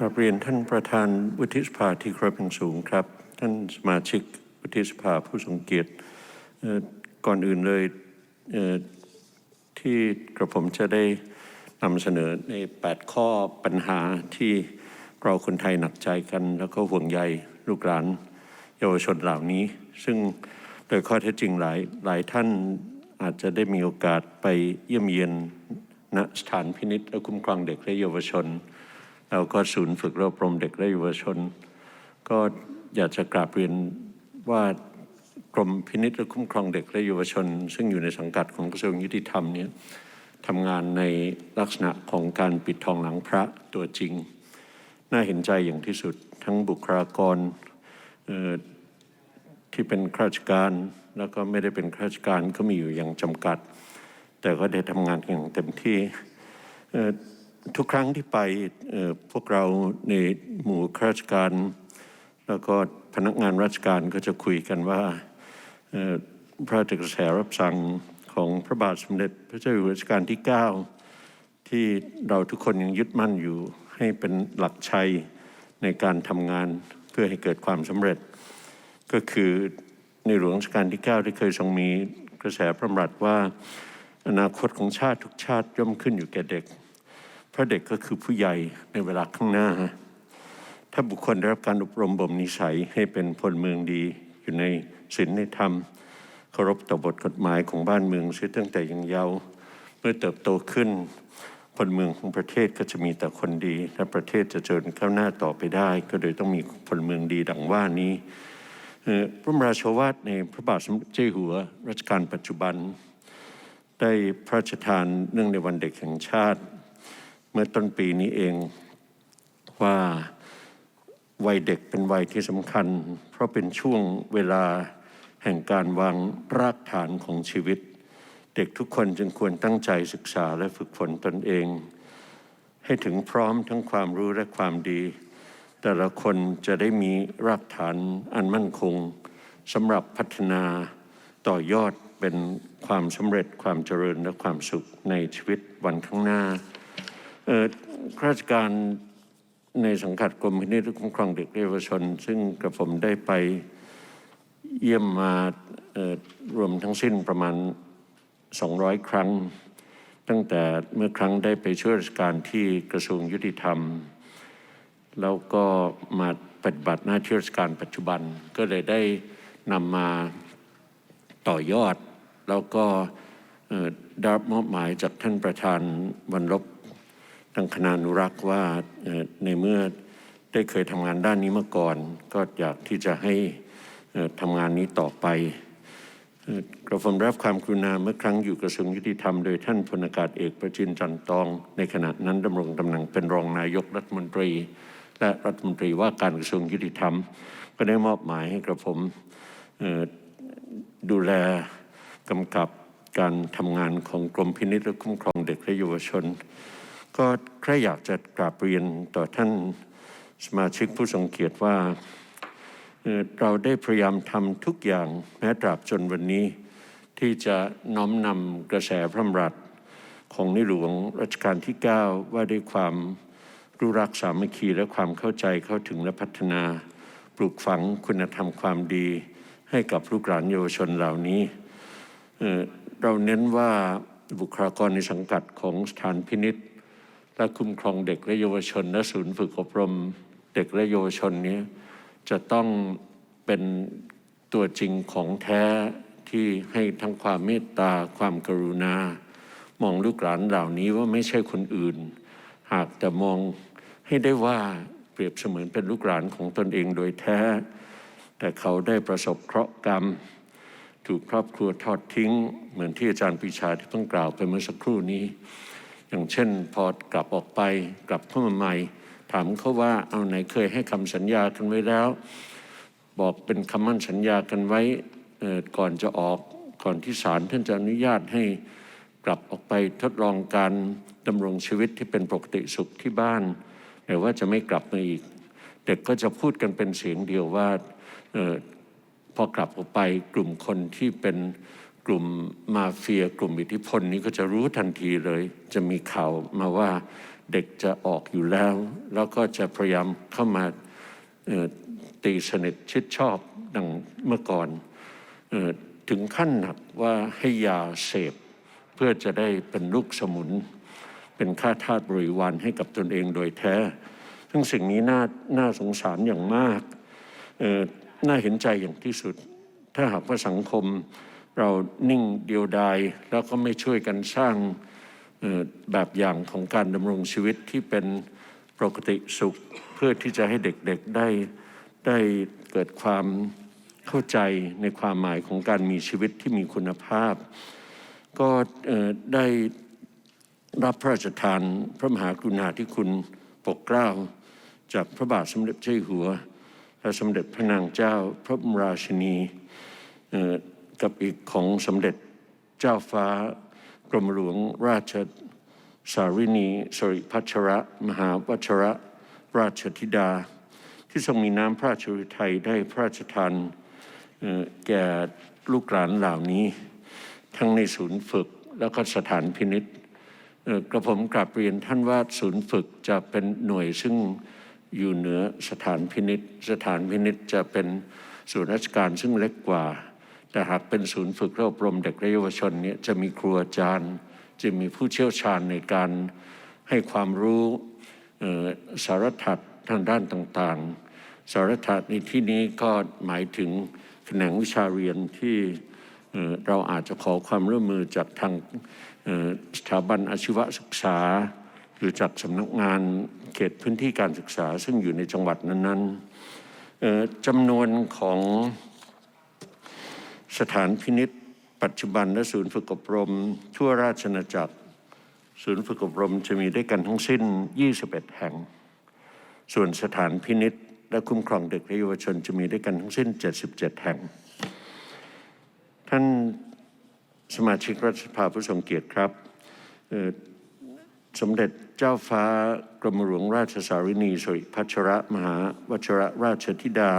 ครับเรียนท่านประธานวุฒิสภาที่ครพอย่างสูงครับ ท่านสมาชิกวุฒิสภาผู้ทรงเกียรติก่อนอื่นเลยเที่กระผมจะได้นำเสนอใน 8 ข้อปัญหาที่เราคนไทยหนักใจกัน แล้วก็ห่วงใยลูกหลานเยาวชนเหล่านี้ ซึ่งโดยข้อเท็จจริงหลายหลายท่านอาจจะได้มีโอกาสไปเยี่ยมเยียนณสถานพินิจและคุ้มครองเด็กและเยาวชน แล้วก็ศูนย์ฝึกอบรมเด็กและเยาวชน ก็อยากจะกราบเรียนว่ากรมพินิจและคุ้มครองเด็กและเยาวชน ซึ่งอยู่ในสังกัดของกระทรวงยุติธรรมเนี่ยทำงานในลักษณะของการปิดทองหลังพระตัวจริง น่าเห็นใจอย่างที่สุดทั้งบุคลากรที่เป็นข้าราชการแล้วก็ไม่ได้เป็นข้าราชการก็มีอยู่อย่างจำกัด แต่ก็ได้ทำงานอย่างเต็มที่ ทุกครั้งที่ไปพวกเราในหมู่ข้าราชการ แล้วก็พนักงานราชการก็จะคุยกันว่าเพระราชกระแสรับสั่งของพระบาทสมเด็จพระเจ้าอยู่หัวรัชกาลที่ 9 ที่เราทุกคนยังยึดมั่นอยู่ให้เป็นหลักชัยในการทำงานเพื่อให้เกิดความสำเร็จ ก็คือในหลวงรัชกาลที่9ที่เคยทรงมีกระแสพระดำรัสว่า อนาคตของชาติทุกชาติย่อมขึ้นอยู่แก่เด็ก เพราะเด็กก็คือผู้ใหญ่ในเวลาข้างหน้า ถ้าบุคคลได้รับการอบรมบ่มนิสัยให้เป็นพลเมืองดีอยู่ในศีลในธรรมเคารพต่อบทกฎหมายของบ้านเมืองเสียตั้งแต่ยังเยาว์เมื่อเติบโตขึ้นพลเมืองของประเทศก็จะมีแต่คนดีและประเทศจะเจริญก้าวหน้าต่อไปได้ ก็โดยต้องมีพลเมืองดีดังว่านี้พระมราโชวาทในพระบาทสมเด็จเจ้าอยู่หัวรัชกาลปัจจุบัน ได้พระราชทานเนื่องในวันเด็กแห่งชาติ เมื่อต้นปีนี้เองว่าวัยเด็กเป็นวัยที่สำคัญ เพราะเป็นช่วงเวลาแห่งการวางรากฐานของชีวิต เด็กทุกคนจึงควรตั้งใจศึกษาและฝึกฝนตนเอง ให้ถึงพร้อมทั้งความรู้และความดี แต่ละคนจะได้มีรากฐานอันมั่นคงสำหรับพัฒนาต่อยอดเป็นความสำเร็จความเจริญและความสุขในชีวิตวันข้างหน้า ข้าราชการในสังกัดกรมพินิจคุ้มครองเด็กเยาวชน ซึ่งกระผมได้ไปเยี่ยมมารวมทั้งสิ้นประมาณ 200 ครั้ง ตั้งแต่เมื่อครั้งได้ไปช่วยราชการที่กระทรวงยุติธรรม แล้วก็มาปฏิบัติหน้าที่ราชการปัจจุบันก็เลยได้นำมาต่อยอด แล้วก็ได้รับมอบหมายจากท่านประธานวันลบ ทางคณะนุรักษ์ว่าในเมื่อได้เคยทำงานด้านนี้มาก่อน ก็อยากที่จะให้ทำงานนี้ต่อไปกระผมรับความกรุณาเมื่อครั้งอยู่กระทรวงยุติธรรมโดยท่านพลอากาศเอกประจินจันทร์ตอง ในขณะนั้นดำรงตำแหน่งเป็นรองนายกรัฐมนตรี และรัฐมนตรีว่าการกระทรวงยุติธรรม ก็ได้มอบหมายให้กระผมดูแลกำกับการทำงานของกรมพินิจและคุ้มครองเด็กและเยาวชน ก็แค่อยากจะกราบเรียนต่อท่านสมาชิกผู้ทรงเกียรติว่า เราได้พยายามทำทุกอย่างแม้ตราบจนวันนี้ ที่จะน้อมนำกระแสพระดำรัสของในหลวงรัชกาลที่ 9 ว่าด้วยความรู้รักสามัคคีและความเข้าใจเข้าถึงและพัฒนา ปลูกฝังคุณธรรมความดี ให้กับลูกหลานเยาวชนเหล่านี้ เราเน้นว่าบุคลากรในสังกัดของสถานพินิษฐ์ และคุ้มครองเด็กและเยาวชนและศูนย์ฝึกอบรมเด็กและเยาวชนนี้ จะต้องเป็นตัวจริงของแท้ที่ให้ทั้งความเมตตาความกรุณา มองลูกหลานเหล่านี้ว่าไม่ใช่คนอื่น หากแต่มองให้ได้ว่าเปรียบเสมือนเป็นลูกหลานของตนเองโดยแท้ แต่เขาได้ประสบเคราะห์กรรม ถูกครอบครัวทอดทิ้ง เหมือนที่อาจารย์ปรีชาที่เพิ่งกล่าวไปเมื่อสักครู่นี้ อย่างเช่น พอกลับออกไปกลับเข้ามาใหม่ ถามเขาว่าเอาไหนเคยให้คำสัญญากันไว้แล้ว บอกเป็นคำมั่นสัญญากันไว้ก่อนจะออกก่อนที่ศาลท่านจะอนุญาตให้กลับออกไปทดลองการดำรงชีวิตที่เป็นปกติสุขที่บ้านแต่ว่าจะไม่กลับมาอีก เด็กก็จะพูดกันเป็นเสียงเดียวว่าออพอกลับออกไปกลุ่มคนที่เป็น กลุ่มมาเฟียกลุ่มอิทธิพลนี้ก็จะรู้ทันทีเลย จะมีข่าวมาว่าเด็กจะออกอยู่แล้ว แล้วก็จะพยายามเข้ามาตีสนิทชิดชอบดังเมื่อก่อนออถึงขั้นหนักว่าให้ยาเสพ เพื่อจะได้เป็นลูกสมุน เป็นค่าทาสบริวารให้กับตนเองโดยแท้ ซึ่งสิ่งนี้น่าน่าสงสารอย่างมากน่าเห็นใจอย่างที่สุด ถ้าหากว่าสังคม เรานิ่งเดียวดายแล้วก็ไม่ช่วยกันสร้างแบบอย่างของการดำรงชีวิตที่เป็นปกติสุข เพื่อที่จะให้เด็กๆได้ได้เกิดความเข้าใจในความหมายของการมีชีวิตที่มีคุณภาพ ก็ได้รับพระราชทานพระมหากรุณาธิคุณปกเกล้า จากพระบาทสมเด็จเจ้าอยู่หัว และสมเด็จพระนางเจ้าพระบรมราชินี กับอีกของสมเด็จเจ้าฟ้ากรมหลวงราชสารินีสริพัชระ มหาวัชระราชธิดา ที่ทรงมีน้ำพระราชฤทัยได้พระราชทานแก่ลูกหลานเหล่านี้ ทั้งในศูนย์ฝึกแล้วก็สถานพินิษกระผมกราบเรียนท่านว่าศูนย์ฝึกจะเป็นหน่วยซึ่งอยู่เหนือสถานพินิษสถานพินิษจะเป็นส่วนราชการซึ่งเล็กกว่า แต่หากเป็นศูนย์ฝึกและอบรมเด็กและเยาวชนเนี่ยจะมีครูอาจารย์ จะมีผู้เชี่ยวชาญในการให้ความรู้สารถัดทางด้านต่างๆ สารถัดในที่นี้ก็หมายถึงแขนงวิชาเรียนที่เราอาจจะขอความร่วมมือจากทางสถาบันอาชีวศึกษา หรือจากสำนักงานเขตพื้นที่การศึกษาซึ่งอยู่ในจังหวัดนั้นๆจำนวนของ สถานพินิษปัจจุบันและศูนย์ฝึกอบรม ทั่วราชอาจักร ศูนย์ฝึกอบรมจะมีด้วยกันทั้งสิ้น 21 แห่ง ส่วนสถานพินิษและคุ้มครองเด็กและเยาวชนจะมีด้วยกันทั้งสิ้น 77 แห่ง ท่านสมาชิกรัฐสภาผู้ทรงเกียรติครับ สมเด็จเจ้าฟ้ากรมหลวงราชสารินีสริพัชรมหาวชรราชธิดา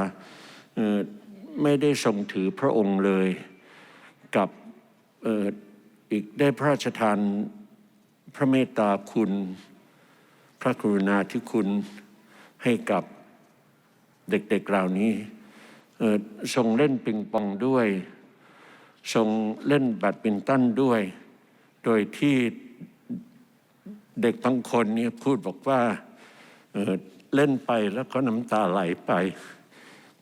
ไม่ได้ทรงถือพระองค์เลยกับอออีกได้พระราชทานพระเมตตาคุณ พระกรุณาธิคุณให้กับเด็กๆเหล่านี้ทรงเล่นปิงปองด้วย ทรงเล่นแบดมินตันด้วย โดยที่เด็กบางคนเนี่ยพูดบอกว่าเเล่นไปแล้วก็น้ำตาไหลไป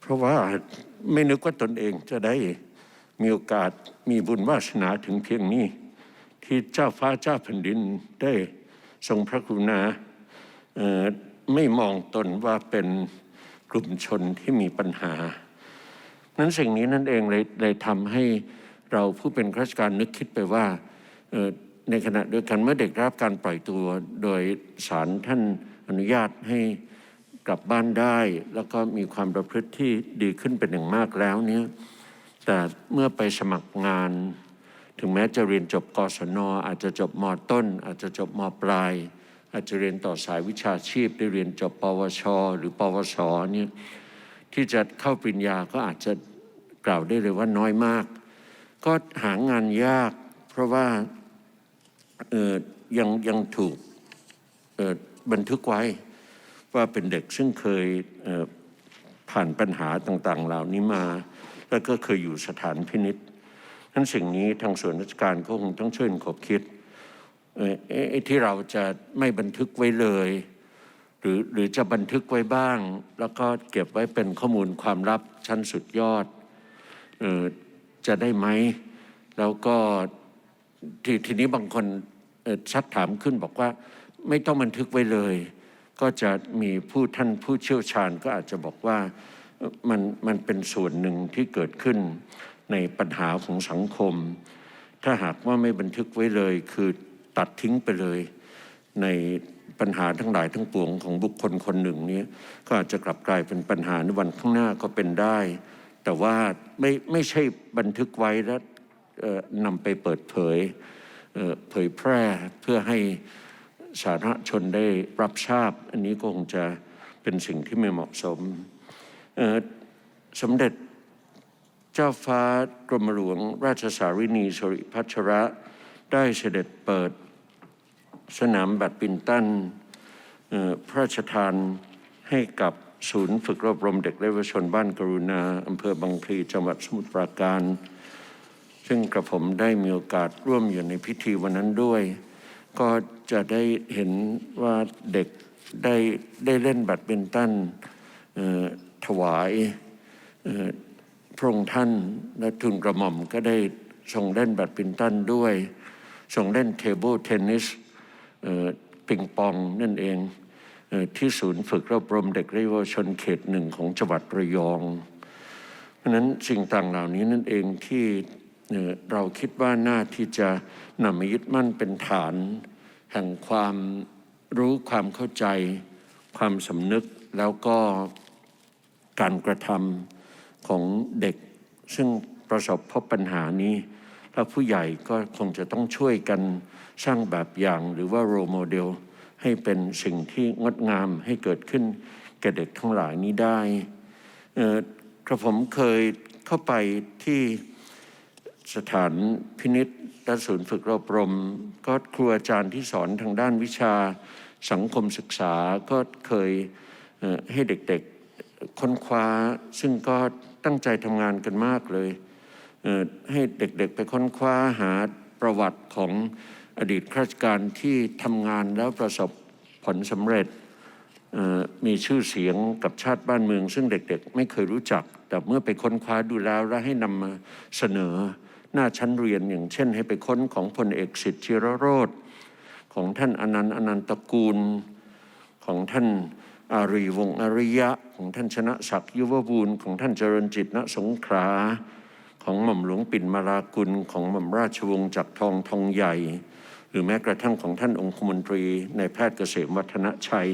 เพราะว่าไม่นึกว่าตนเองจะได้มีโอกาสมีบุญวาสนาถึงเพียงนี้ ที่เจ้าฟ้าเจ้าแผ่นดินได้ทรงพระกรุณาไม่มองตนว่าเป็นกลุ่มชนที่มีปัญหา นั้นสิ่งนี้นั่นเองเลยเลยทำให้เราผู้เป็นข้าราชการนึกคิดไปว่าในขณะเดียวกันเมื่อเด็กรับการปล่อยตัวโดยศาลท่านอนุญาตให้ กลับบ้านได้ แล้วก็มีความประพฤติที่ดีขึ้นเป็นอย่างมากแล้วเนี่ยแต่เมื่อไปสมัครงาน ถึงแม้จะเรียนจบกศนอาจจะจบมต้น อาจจะจบมปลาย อาจจะเรียนต่อสายวิชาชีพได้เรียนจบปวช หรือปวสเนี่ยที่จะเข้าปริญญาก็อาจจะกล่าวได้เลยว่าน้อยมาก ก็หางานยาก เพราะว่าออยังยังถูกออบันทึกไว้ ว่าเป็นเด็กซึ่งเคยเผ่านปัญหาต่างๆ เหล่านี้มา แล้วก็เคยอยู่สถานพินิษนั้นสิ่งนี้ทางส่วนราชการก็คงต้องช่วยกันขบคิดที่เราจะไม่บันทึกไว้เลย หรือหรือจะบันทึกไว้บ้าง แล้วก็เก็บไว้เป็นข้อมูลความลับชั้นสุดยอดออจะได้ไหมแล้วก็ทีทีนี้บางคนชัดถามขึ้นบอกว่า ไม่ต้องบันทึกไว้เลย ก็จะมีผู้ท่านผู้เชี่ยวชาญก็อาจจะบอกว่ามันมันเป็นส่วนหนึ่งที่เกิดขึ้นในปัญหาของสังคม ถ้าหากว่าไม่บันทึกไว้เลย คือตัดทิ้งไปเลย ในปัญหาทั้งหลายทั้งปวงของบุคคลคนหนึ่งนี้ก็อาจจะกลับกลายเป็นปัญหาในวันข้างหน้าก็เป็นได้ แต่ว่าไม่ไม่ใช่บันทึกไว้แล้วนำไปเปิดเผยเอ่อเผยแพร่เพื่อให้ สาธารณชนได้รับทราบ อันนี้ก็คงจะเป็นสิ่งที่ไม่เหมาะสมสมเด็จเจ้าฟ้ากรมหลวงราชสารินีสริพัชระได้เสด็จเปิดสนามแบดมินตันพระราชทานให้กับศูนย์ฝึกรบรมเด็กและเยาวชนบ้านกรุณาอำเภอบางพลีจังหวัดสมุทรปราการ ซึ่งกระผมได้มีโอกาสร่วมอยู่ในพิธีวันนั้นด้วย ก็จะได้เห็นว่าเด็กได้ได้เล่นแบดมินตันถวายพระองค์ท่านและทุนกระหม่อมก็ได้ทรงเล่นแบดมินตันด้วยทรงเล่นเทเบิลเทนนิสปิงปองนั่นเองที่ศูนย์ฝึกรบรมเด็กเยาวชนเขตหนึ่งของจังหวัดระยอง เพราะนั้นสิ่งต่างเหล่านี้นั่นเองที่ เราคิดว่าน่าที่จะนำมายึดมั่นเป็นฐาน แห่งความรู้ความเข้าใจ ความสำนึกแล้วก็การกระทำของเด็ก ซึ่งประสบพบปัญหานี้ แล้วผู้ใหญ่ก็คงจะต้องช่วยกันสร้างแบบอย่างหรือว่าโรโมเดลให้เป็นสิ่งที่งดงามให้เกิดขึ้นแก่เด็กทั้งหลายนี้ได้กระผมเคยเข้าไปที่ สถานพินิษและศูนย์ฝึกรบรม ก็ครูอาจารย์ที่สอนทางด้านวิชาสังคมศึกษาก็เคยเให้เด็กๆค้นคว้า ซึ่งก็ตั้งใจทำงานกันมากเลยเให้เด็กๆไปค้นคว้าหาประวัติของอดีตข้าราชการที่ทำงานแล้วประสบผลสำเร็จมีชื่อเสียงกับชาติบ้านเมือง ซึ่งเด็กๆ ไม่เคยรู้จัก แต่เมื่อไปค้นคว้าดูแล้วแล้วให้นำมาเสนอ หน้าชั้นเรียนอย่างเช่น ให้ไปค้นของพลเอกสิทธิชิรโรธของท่านอนันต์อนันตกูล ของท่านอารีวงศ์อริยะ ของท่านชนะศักดิ์ยุวบูรณ์ของท่านเจริญจิตณสงขลาของหม่อมหลวงปิ่นมารากุลของหม่อมราชวงศ์จักรทองทองใหญ่ หรือแม้กระทั่งของท่านองคมนตรีในแพทย์เกษมวัฒนชัย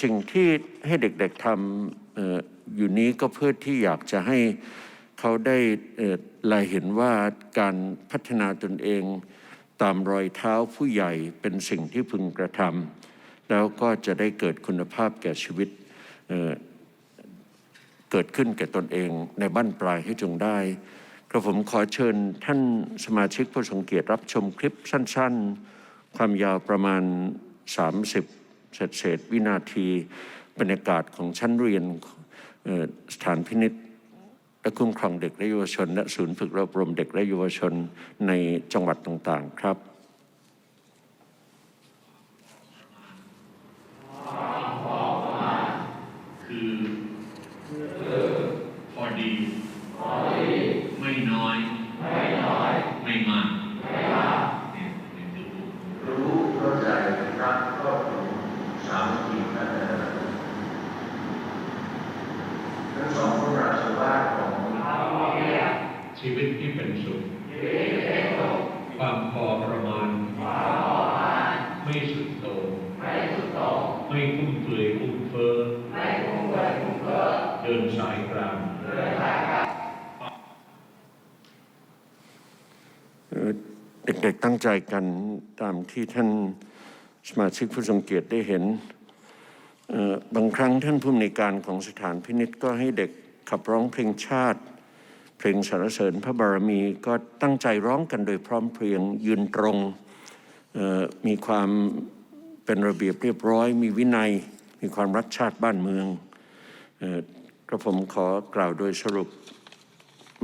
สิ่งที่ให้เด็กๆทำอออยู่นี้ก็เพื่อที่อยากจะให้ เขาได้เอ่อลายเห็นว่าการพัฒนาตนเองตามรอยเท้าผู้ใหญ่เป็นสิ่งที่พึงกระทำแล้วก็จะได้เกิดคุณภาพแก่ชีวิตเเกิดขึ้นแก่ตนเองในบ้านปลายให้จงได้กระผมขอเชิญท่านสมาชิกผู้ทรงเกียรติรับชมคลิปสั้น ๆ ความยาวประมาณ 30 เศษเศษวินาที บรรยากาศของชั้นเรียนสถานพินิษ และคุ้มครองเด็กและเยาวชนและศูนย์ฝึกอบรมเด็กและเยาวชนในจังหวัดต่างๆครับคือพอดี ไม่น้อย ไม่มากเนี่ยนี่คือ รู้เข้าใจรักครอบครัวสามัคคีกันทั้งสองพระราชวาทของ ชีวิตที่เป็นสุขความพอประมาณ ไม่สุดโต่งไม่ฟุ่มเฟือยฟุ่มเฟ้อเดินสายกลาง เอ่อ เด็กๆตั้งใจกันตามที่ท่านสมาชิกผู้ทรงเกียรติได้เห็นบางครั้งท่านผู้อำนวยการของสถานพินิษก็ให้เด็กขับร้องเพลงชาติ เพลงสรรเสริญพระบารมีก็ตั้งใจร้องกันโดยพร้อมเพรียงยืนตรงมีความเป็นระเบียบเรียบร้อย มีวินัย มีความรักชาติบ้านเมืองกระผมขอกล่าวโดยสรุป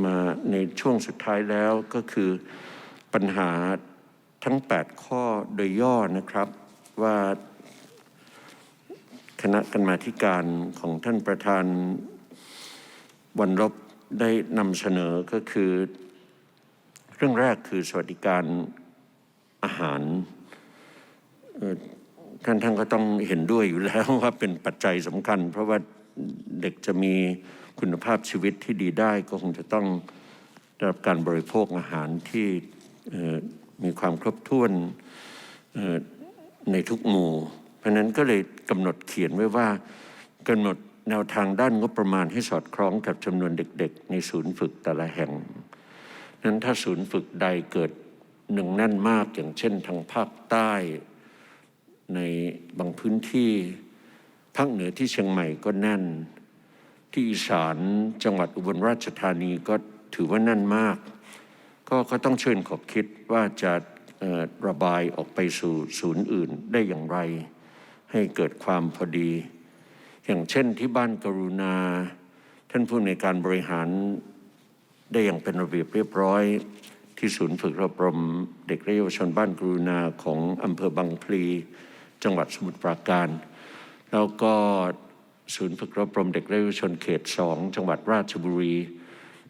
มาในช่วงสุดท้ายแล้วก็คือ ปัญหาทั้ง 8 ข้อโดยย่อนะครับว่าคณะกรรมาธิการของท่านประธานวันลบได้นำเสนอก็คือ เรื่องแรกคือสวัสดิการอาหารท่านท่านก็ต้องเห็นด้วยอยู่แล้วว่าเป็นปัจจัยสำคัญ เพราะว่าเด็กจะมีคุณภาพชีวิตที่ดีได้ก็คงจะต้องได้รับการบริโภคอาหารที่ มีความครบถ้วนในทุกหมู่ เพราะฉะนั้นก็เลยกำหนดเขียนไว้ว่ากำหนดแนวทางด้านงบประมาณให้สอดคล้องกับจำนวนเด็ก ๆ ในศูนย์ฝึกแต่ละแห่ง นั้นถ้าศูนย์ฝึกใดเกิดหนึ่งแน่นมากอย่างเช่นทางภาคใต้ในบางพื้นที่ภาคเหนือที่เชียงใหม่ก็แน่น ที่อีสานจังหวัดอุบลราชธานีก็ถือว่าแน่นมาก ก็ก็ต้องเชิญขอบคิดว่าจะระบายออกไปสู่ศูนย์อื่นได้อย่างไร ให้เกิดความพอดี อย่างเช่นที่บ้านกรุณา ท่านผู้ในการบริหารได้อย่างเป็นระเบียบเรียบร้อย ที่ศูนย์ฝึกอบรมเด็กและเยาวชนบ้านกรุณาของอำเภอบางพลี จังหวัดสมุทรปราการ แล้วก็ศูนย์ฝึกอบรมเด็กและเยาวชนเขตสองจังหวัดราชบุรี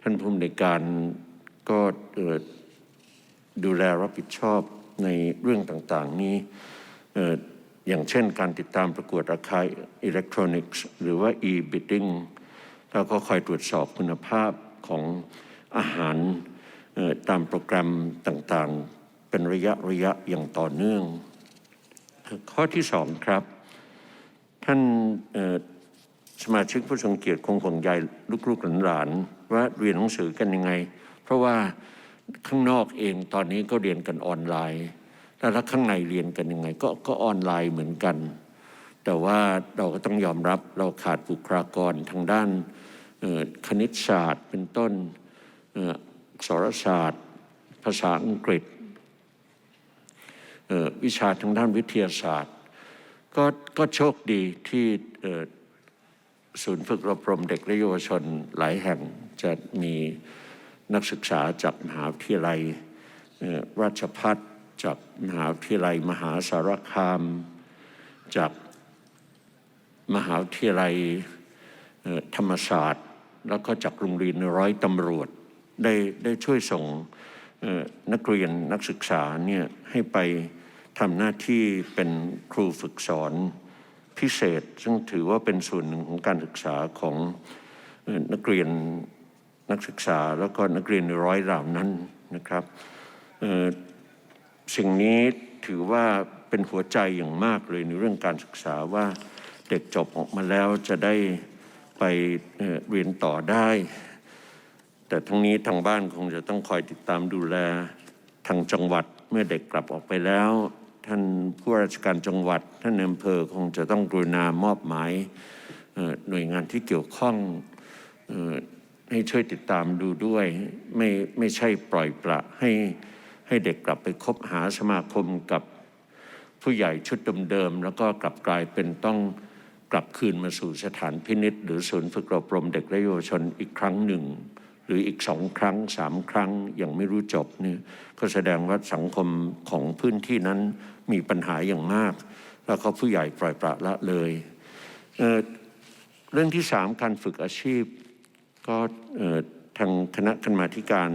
ท่านผู้ในการ ก็ดูแลรับผิดชอบในเรื่องต่างๆนี้อย่างเช่นการติดตามประกวดราคาอิเล็กทรอนิกส์หรือว่า e-bidding แล้วก็คอยตรวจสอบคุณภาพของอาหารตามโปรแกรมต่างๆ เป็นระยะระยะอย่างต่อเนื่อง ข้อที่สองครับ ท่านสมาชิกผู้ทรงเกียรติคงห่วงใยลูกๆหลานๆว่าเรียนหนังสือกันยังไง ราะว่าข้างนอกเองตอนนี้ก็เรียนกันออนไลน์แล้วถ้าข้างในเรียนกันยังไงก็ก็ออนไลน์เหมือนกัน แต่ว่าเราก็ต้องยอมรับเราขาดบุคลากรทางด้านคณิตศาสตร์เป็นต้นเอ่ออักษรศาสตร์ ภาษาอังกฤษวิชาทางด้านวิทยาศาสตร์ ก็ก็โชคดีที่ศูนย์ฝึกอบรมเด็กและเยาวชนหลายแห่งจะมี นักศึกษาจากมหาวิทยาลัยราชพัฒจากมหาวิทยาลัยมหาสารคาม จากมหาวิทยาลัยธรรมศาสตร์ แล้วก็จากโรงเรียนร้อยตำรวจได้ได้ช่วยส่งนักเรียนนักศึกษาเนี่ยให้ไปทำหน้าที่เป็นครูฝึกสอนพิเศษ ซึ่งถือว่าเป็นส่วนหนึ่งของการศึกษาของนักเรียน นักศึกษาแล้วก็นักเรียนร้อยเหล่านั้นนะครับสิ่งนี้ถือว่าเป็นหัวใจอย่างมากเลยในเรื่องการศึกษาว่าเด็กจบออกมาแล้วจะได้ไปเเรียนต่อได้ แต่ทั้งนี้ทางบ้านคงจะต้องคอยติดตามดูแลทางจังหวัดเมื่อเด็กกลับออกไปแล้ว ท่านผู้ราชการจังหวัด ท่านอำเภอคงจะต้องกรุณามอบหมายหน่วยงานที่เกี่ยวข้องอ ให้ช่วยติดตามดูด้วย ไม่ไม่ใช่ปล่อยปละให้ให้เด็กกลับไปคบหาสมาคมกับผู้ใหญ่ชุดเดิมๆแล้วก็กลับกลายเป็นต้องกลับคืนมาสู่สถานพินิษหรือศูนย์ฝึกอบรมเด็กและเยาวชนอีกครั้งหนึ่ง หรืออีกสองครั้งสามครั้งยังไม่รู้จบเนี่ยก็แสดงว่าสังคมของพื้นที่นั้นมีปัญหาอย่างมาก แล้วก็ผู้ใหญ่ปล่อยปละละเลยเเรื่องที่สามการฝึกอาชีพ ก็ทางคณะกรรมาธิการ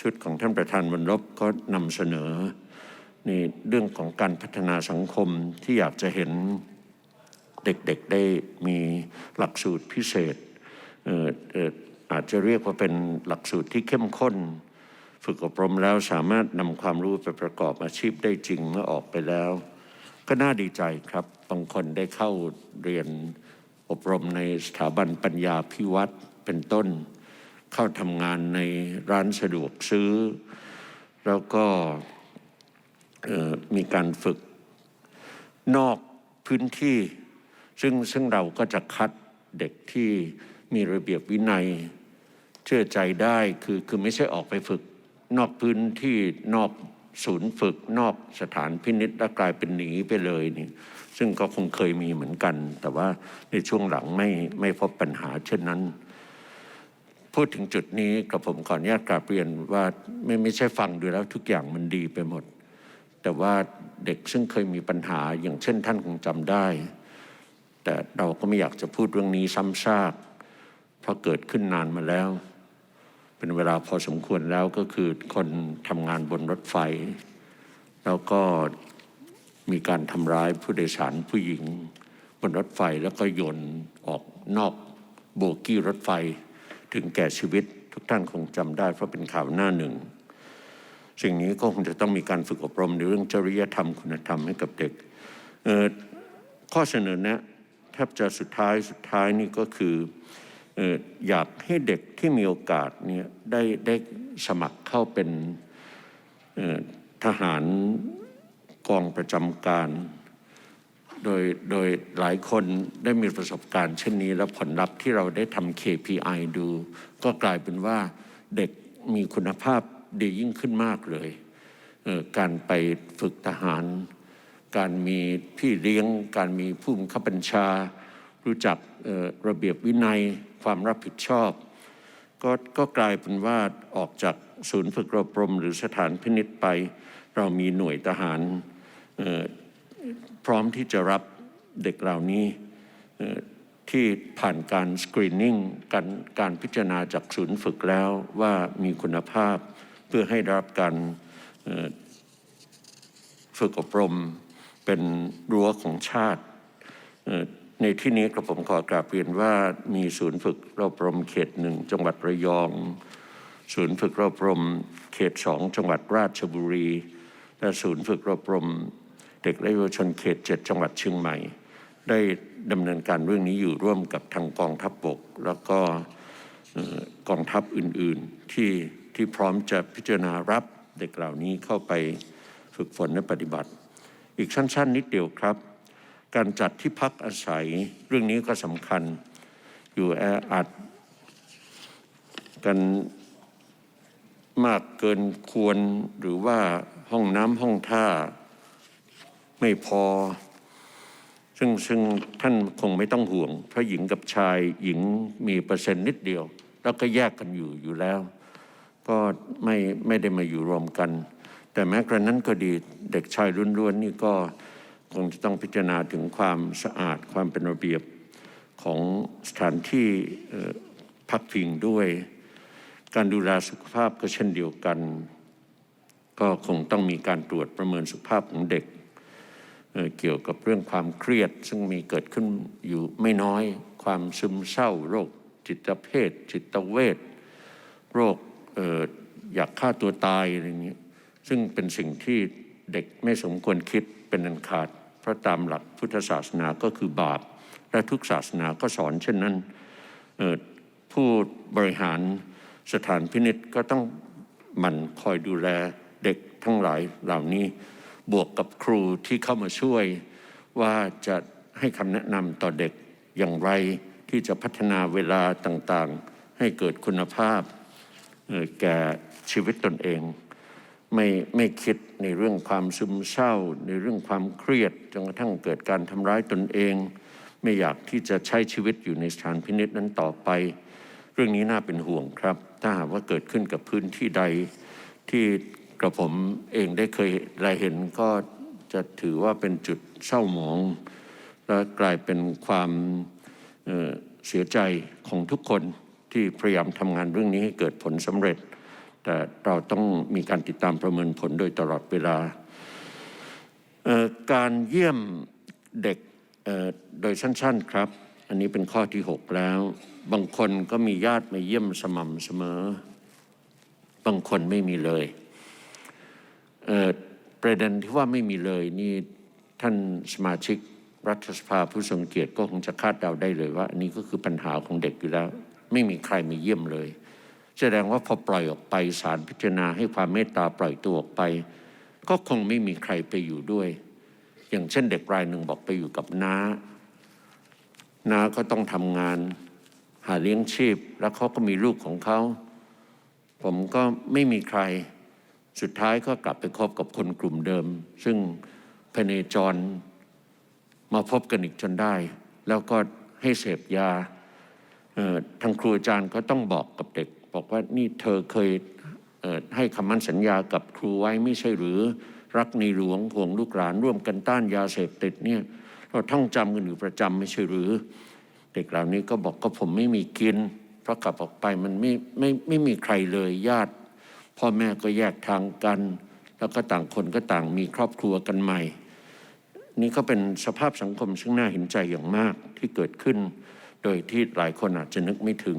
ชุดของท่านประธานบรรลบก็นำเสนอในเรื่องของการพัฒนาสังคมที่อยากจะเห็นเด็กๆได้มีหลักสูตรพิเศษเอออาจจะเรียกว่าเป็นหลักสูตรที่เข้มข้น ฝึกอบรมแล้วสามารถนำความรู้ไปประกอบอาชีพได้จริงเมื่อออกไปแล้ว ก็น่าดีใจครับบางคนได้เข้าเรียนอบรมในสถาบันปัญญาพิวัตร เป็นต้น เข้าทำงานในร้านสะดวกซื้อ แล้วก็มีการฝึกนอกพื้นที่ ซึ่งซึ่งเราก็จะคัดเด็กที่มีระเบียบวินัย เชื่อใจได้คือคือไม่ใช่ออกไปฝึก นอกพื้นที่นอกศูนย์ฝึกนอกสถานพินิษแล้วกลายเป็นหนีไปเลยนี่ซึ่งก็คงเคยมีเหมือนกัน แต่ว่าในช่วงหลังไม่ไม่พบปัญหาเช่นนั้น พูดถึงจุดนี้กับผมขออนุญาตกราบเรียนว่าไม่ไม่ใช่ฟังดูแล้วทุกอย่างมันดีไปหมด แต่ว่าเด็กซึ่งเคยมีปัญหาอย่างเช่นท่านคงจำได้ แต่เราก็ไม่อยากจะพูดเรื่องนี้ซ้ำซากเพราะเกิดขึ้นนานมาแล้ว เป็นเวลาพอสมควรแล้วก็คือคนทำงานบนรถไฟ แล้วก็มีการทำร้ายผู้โดยสารผู้หญิง บนรถไฟแล้วก็โยนออกนอกโบกี้รถไฟ ถึงแก่ชีวิต ทุกท่านคงจำได้เพราะเป็นข่าวหน้าหนึ่ง สิ่งนี้ก็คงจะต้องมีการฝึกอบรมในเรื่องจริยธรรมคุณธรรมให้กับเด็กข้อเสนอแนะแทบจะสุดท้ายสุดท้ายนี่ก็คืออยากให้เด็กที่มีโอกาสเนี่ยได้ได้สมัครเข้าเป็นทหารกองประจำการ โดยโดยหลายคนได้มีประสบการณ์เช่นนี้ และผลลัพธ์ที่เราได้ทำ KPI ดู ก็กลายเป็นว่าเด็กมีคุณภาพดียิ่งขึ้นมากเลยเออการไปฝึกทหาร การมีพี่เลี้ยง การมีผู้บังคับบัญชา รู้จักออระเบียบวินัย ความรับผิดชอบ ก็ก็กลายเป็นว่าออกจากศูนย์ฝึกอบรมหรือสถานพินิษไป เรามีหน่วยทหารเพร้อมที่จะรับเด็กเหล่านี้ที่ผ่านการสกรีนนิ่งการการพิจารณาจากศูนย์ฝึกแล้วว่ามีคุณภาพเพื่อให้ได้รับการฝึกอบรมเป็นรั้วของชาติในที่นี้กระผมขอกราบเรียนว่ามีศูนย์ฝึกรอบรมเขตหนึ่งจังหวัดระยอง ศูนย์ฝึกรอบรมเขตสองจังหวัดราชบุรี และศูนย์ฝึกรอบรม เด็กและเยาวชนเขตเจ็ดจังหวัดเชียงใหม่ ได้ดำเนินการเรื่องนี้อยู่ร่วมกับทางกองทัพบก แล้วก็กองทัพอื่นๆที่ที่พร้อมจะพิจารณารับเด็กเหล่านี้เข้าไปฝึกฝนและปฏิบัติ อีกสั้น ๆ นิดเดียวครับ การจัดที่พักอาศัยเรื่องนี้ก็สำคัญอยู่แออัดกันมากเกินควรหรือว่าห้องน้ำห้องท่า ไม่พอ ซึ่งซึ่งท่านคงไม่ต้องห่วง เพราะหญิงกับชายหญิงมีเปอร์เซ็นต์นิดเดียว แล้วก็แยกกันอยู่อยู่แล้ว ก็ไม่ไม่ได้มาอยู่รวมกัน แต่แม้กระนั้นก็ดีเด็กชายล้วนๆนี่ก็คงจะต้องพิจารณาถึงความสะอาดความเป็นระเบียบของสถานที่พักพิงด้วย การดูแลสุขภาพก็เช่นเดียวกัน ก็คงต้องมีการตรวจประเมินสุขภาพของเด็ก เกี่ยวกับเรื่องความเครียด ซึ่งมีเกิดขึ้นอยู่ไม่น้อย ความซึมเศร้า โรคจิตเภท จิตเวชโรคอออยากฆ่าตัวตายอะไรอย่างนี้ซึ่งเป็นสิ่งที่เด็กไม่สมควรคิดเป็นอันขาด เพราะตามหลักพุทธศาสนาก็คือบาป และทุกศาสนาก็สอนเช่นนั้นผู้บริหารสถานพินิษก็ต้องหมั่นคอยดูแลเด็กทั้งหลายเหล่านี้ บวกกับครูที่เข้ามาช่วย ว่าจะให้คำแนะนำต่อเด็กอย่างไรที่จะพัฒนาเวลาต่างๆ ให้เกิดคุณภาพแก่ชีวิตตนเอง ไม่ไม่คิดในเรื่องความซึมเศร้า ในเรื่องความเครียดจนกระทั่งเกิดการทำร้ายตนเอง ไม่อยากที่จะใช้ชีวิตอยู่ในสถานพินิษนั้นต่อไป เรื่องนี้น่าเป็นห่วงครับ ถ้าหากว่าเกิดขึ้นกับพื้นที่ใดที่ กระผมเองได้เคยรายเห็นก็จะถือว่าเป็นจุดเศร้าหมอง และกลายเป็นความเเสียใจของทุกคนที่พยายามทำงานเรื่องนี้ให้เกิดผลสำเร็จ แต่เราต้องมีการติดตามประเมินผลโดยตลอดเวลา การเยี่ยมเด็กโดยสั้น ๆครับ อันนี้เป็นข้อที่ 6 แล้ว บางคนก็มีญาติมาเยี่ยมสม่ำเสมอ บางคนไม่มีเลย ประเด็นที่ว่าไม่มีเลยนี่ท่านสมาชิกรัฐสภาผู้ทรงเกียรติก็คงจะคาดเดาได้เลยว่าอันนี้ก็คือปัญหาของเด็กอยู่แล้ว ไม่มีใครมาเยี่ยมเลย แสดงว่าพอปล่อยออกไปศาลพิจารณาให้ความเมตตาปล่อยตัวออกไป ก็คงไม่มีใครไปอยู่ด้วย อย่างเช่นเด็กรายหนึ่งบอกไปอยู่กับน้าน้าก็ต้องทำงานหาเลี้ยงชีพ แล้วเขาก็มีลูกของเขา ผมก็ไม่มีใคร สุดท้ายก็กลับไปคบกับคนกลุ่มเดิม ซึ่งพเนจรมาพบกันอีกจนได้ แล้วก็ให้เสพยาทางครูอาจารย์ก็ต้องบอกกับเด็ก บอกว่านี่เธอเคยเให้คำมั่นสัญญากับครูไว้ไม่ใช่หรือรักในหลวงห่วงลูกหลานร่วมกันต้านยาเสพติดเนี่ยเราท่องจำกันอยู่ประจำไม่ใช่หรือ เด็กเหล่านี้ก็บอกก็ผมไม่มีกินเพราะกลับออกไปมันไม่ไม่ไม่มีใครเลยญาติ พ่อแม่ก็แยกทางกัน แล้วก็ต่างคนก็ต่างมีครอบครัวกันใหม่ นี่ก็เป็นสภาพสังคมซึ่งน่าเห็นใจอย่างมากที่เกิดขึ้น โดยที่หลายคนอาจจะนึกไม่ถึง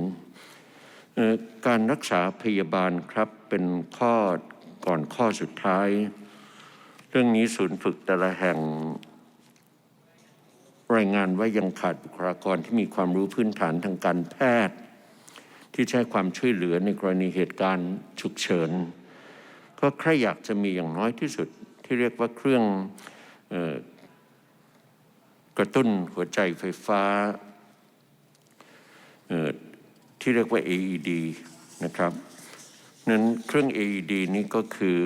การรักษาพยาบาลครับเป็นข้อก่อนข้อสุดท้าย เรื่องนี้ศูนย์ฝึกแต่ละแห่งรายงานว่ายังขาดบุคลากรที่มีความรู้พื้นฐานทางการแพทย์ ที่ใช้ความช่วยเหลือในกรณีเหตุการณ์ฉุกเฉิน ก็ใครอยากจะมีอย่างน้อยที่สุดที่เรียกว่าเครื่องออกระตุ้นหัวใจไฟฟ้าที่เรียกว่า AED นะครับนั้นเครื่อง AED นี้ก็คือ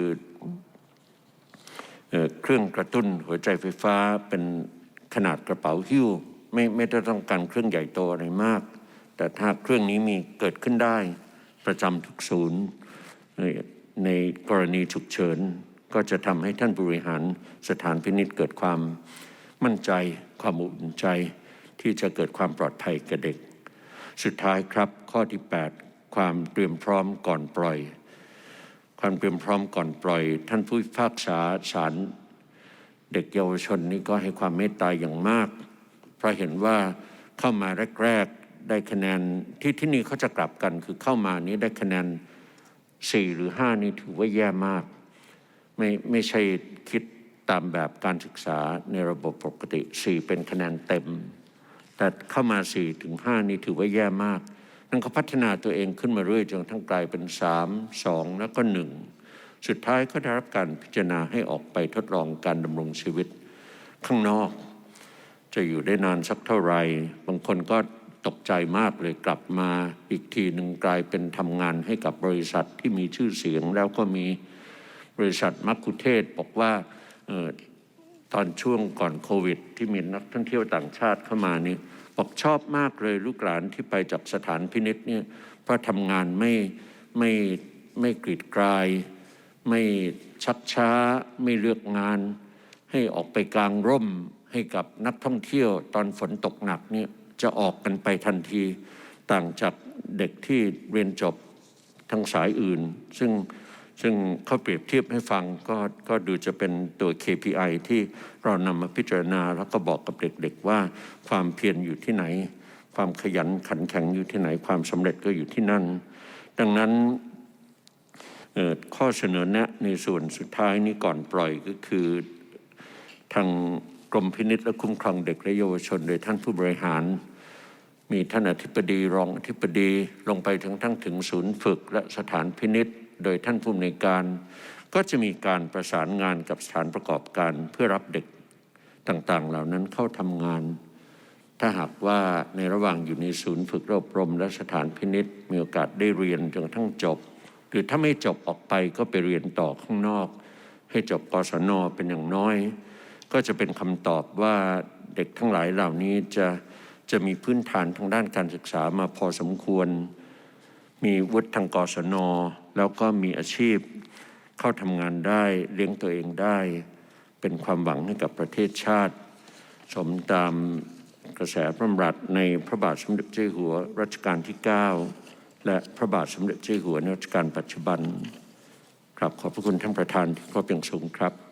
เอ่อเครื่องกระตุ้นหัวใจไฟฟ้าเป็นขนาดกระเป๋าหิ้วไม่ไม่ได้ต้องการเครื่องใหญ่โตอะไรมาก แต่ถ้าเครื่องนี้มีเกิดขึ้นได้ประจำทุกศูนย์ ในกรณีฉุกเฉิน ก็จะทำให้ท่านบริหารสถานพินิจเกิดความมั่นใจ ความอุ่นใจที่จะเกิดความปลอดภัยกับเด็ก สุดท้ายครับข้อที่ 8 ความเตรียมพร้อมก่อนปล่อย ความเตรียมพร้อมก่อนปล่อย ท่านผู้พิพากษาศาลเด็กเยาวชนนี่ก็ให้ความเมตตาอย่างมาก เพราะเห็นว่าเข้ามาแรก ได้คะแนนที่ที่นี่เขาจะกลับกันคือเข้ามานี้ได้คะแนน4หรือ5นี่ถือว่าแย่มาก ไม่ไม่ใช่คิดตามแบบการศึกษาในระบบปกติ4เป็นคะแนนเต็ม แต่เข้ามา4ถึง5นี่ถือว่าแย่มากนั่นเขาพัฒนาตัวเองขึ้นมาเรื่อยจนทั้งกลายเป็น3 2แล้วก็1สุดท้ายก็ได้รับการพิจารณาให้ออกไปทดลองการดำรงชีวิตข้างนอก จะอยู่ได้นานสักเท่าไหร่บางคนก็ ตกใจมากเลยกลับมาอีกทีหนึ่งกลายเป็นทำงานให้กับบริษัทที่มีชื่อเสียง แล้วก็มีบริษัทมักคุเทศบอกว่าออตอนช่วงก่อนโควิด ที่มีนักท่องเที่ยวต่างชาติเข้ามานี่บอกชอบมากเลยลูกหลานที่ไปจากสถานพินิษเนี่ยเพราะทำงานไม่ไม่ไม่กรีดกราย ไม่ชักช้าไม่เลือกงาน ให้ออกไปกลางร่มให้กับนักท่องเที่ยวตอนฝนตกหนักเนี่ย จะออกกันไปทันทีต่างจากเด็กที่เรียนจบทางสายอื่น ซึ่งซึ่งเขาเปรียบเทียบให้ฟังก็ก็ดูจะเป็นตัว KPI ที่เรานำมาพิจารณา แล้วก็บอกกับเด็กๆว่าความเพียรอยู่ที่ไหน ความขยันขันแข็งอยู่ที่ไหน ความสำเร็จก็อยู่ที่นั่น ดังนั้นข้อเสนอแนะในส่วนสุดท้ายนี้ก่อนปล่อยก็คือทาง กรมพินิษและคุ้มครองเด็กและเยาวชน โดยท่านผู้บริหาร มีท่านอธิบดีรองอธิบดีลงไปถึงทั้งถึงศูนย์ฝึกและสถานพินิษโดยท่านผู้อำนวยการ ก็จะมีการประสานงานกับสถานประกอบการเพื่อรับเด็กต่างๆ เหล่านั้นเข้าทำงาน ถ้าหากว่าในระหว่างอยู่ในศูนย์ฝึกอบรม และสถานพินิษมีโอกาสได้เรียนจนทั่งจบ หรือถ้าไม่จบออกไปก็ไปเรียนต่อข้างนอก ให้จบกศนเป็นอย่างน้อย ก็จะเป็นคำตอบว่าเด็กทั้งหลายเหล่านี้จะจะมีพื้นฐานทางด้านการศึกษามาพอสมควร มีวุฒิทางกศน แล้วก็มีอาชีพเข้าทำงานได้เลี้ยงตัวเองได้ เป็นความหวังให้กับประเทศชาติ สมตามกระแสพระดำรัสในพระบาทสมเด็จเจ้าหัวรัชกาลที่ 9 และพระบาทสมเด็จเจ้าหัวในรัชกาลปัจจุบันครับขอบพระคุณท่านประธานที่เคารพอย่างสูงครับ